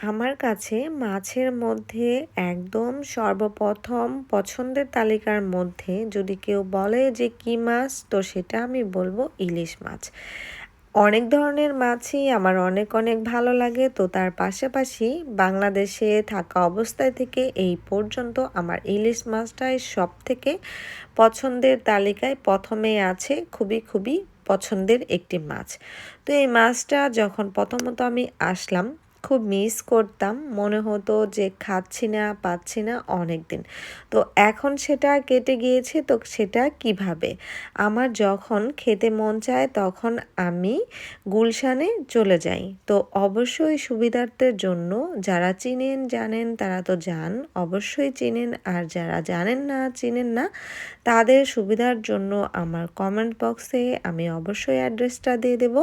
আমার কাছে মাছের মধ্যে একদম সর্বপ্রথম পছন্দের তালিকার মধ্যে যদি কেউ বলে যে কী মাছ, তো সেটা আমি বলব ইলিশ মাছ। অনেক ধরনের মাছই আমার অনেক অনেক ভালো লাগে, তো তার পাশাপাশি বাংলাদেশে থাকা অবস্থায় থেকে এই পর্যন্ত আমার ইলিশ মাছটাই সব থেকে পছন্দের তালিকায় প্রথমে আছে খুবই খুবই পছন্দের একটি মাছ। তো এই মাছটা যখন প্রথমত আমি আসলাম খুব মিস করতাম। মনে হতো যে খাচ্ছি না, পাচ্ছি না অনেক দিন তো এখন সেটা কেটে গিয়েছে, তো সেটা কীভাবে? আমার যখন খেতে মন চায় তখন আমি গুলশানে চলে যাই। তো অবশ্যই সুবিধার্থের জন্য যারা চিনেন, জানেন, তারা তো যান অবশ্যই চিনেন। আর যারা জানেন না, চিনেন না, তাদের সুবিধার জন্য আমার কমেন্ট বক্সে আমি অবশ্যই অ্যাড্রেসটা দিয়ে দেব।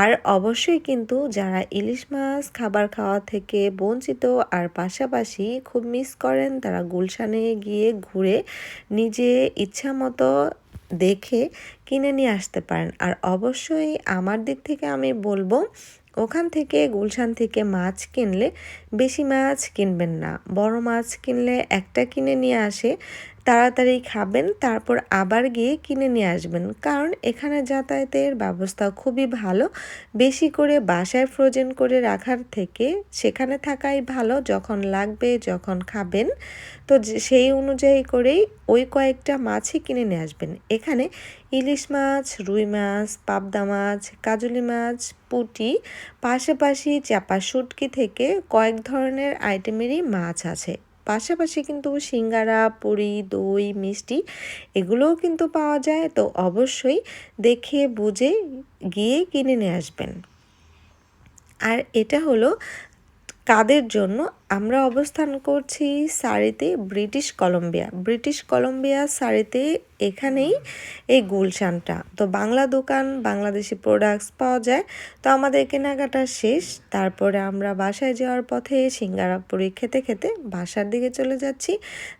আর অবশ্যই কিন্তু যারা ইলিশ মাছ খাবার খাওয়া থেকে বঞ্চিত আর পাশাপাশি খুব মিস করেন তারা গুলশানে গিয়ে ঘুরে নিজে ইচ্ছা মতো দেখে কিনে নিয়ে আসতে পারেন। আর অবশ্যই আমার দিক থেকে আমি বলব, ওখান থেকে গুলশান থেকে মাছ কিনলে বেশি মাছ কিনবেন না। বড় মাছ কিনলে একটা কিনে নিয়ে আসে তাড়াতাড়ি খাবেন, তারপর আবার গিয়ে কিনে নিয়ে আসবেন। কারণ এখানে যাতায়াতের ব্যবস্থা খুবই ভালো। বেশি করে বাসায় ফ্রোজেন করে রাখার থেকে সেখানে থাকাই ভালো, যখন লাগবে যখন খাবেন। তো সেই অনুযায়ী করেই ওই কয়েকটা মাছই কিনে নিয়ে আসবেন। এখানে ইলিশ মাছ, রুই মাছ, পাবদা মাছ, কাজলি মাছ, পুটি, পাশাপাশি চাপা শুটকি থেকে কয়েক ধরনের আইটেমেরই মাছ আছে। পাশাপাশি কিন্তু সিঙ্গারা, পুরি, দই, মিষ্টি এগুলোও কিন্তু পাওয়া যায়। তো অবশ্যই দেখে, বুঝে গিয়ে কিনে নিয়ে আসবেন। আর এটা হলো কাদের জন্য আমরা অবস্থান করছি সারিতে ব্রিটিশ কলম্বিয়া। ব্রিটিশ কলম্বিয়া সারিতে এখানেই এই গুলশানটা। তো বাংলা দোকান, বাংলাদেশি প্রোডাক্টস পাওয়া যায়। তো আমাদের কেনাকাটা শেষ। তারপরে আমরা বাসায় যাওয়ার পথে সিঙ্গারাপুরি খেতে খেতে বাসার দিকে চলে যাচ্ছি।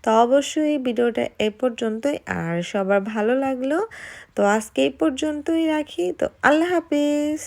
তো অবশ্যই ভিডিওটা এ পর্যন্তই। আর সবার ভালো লাগল। তো আজকে এই পর্যন্তই রাখি। তো আল্লাহ হাফিজ।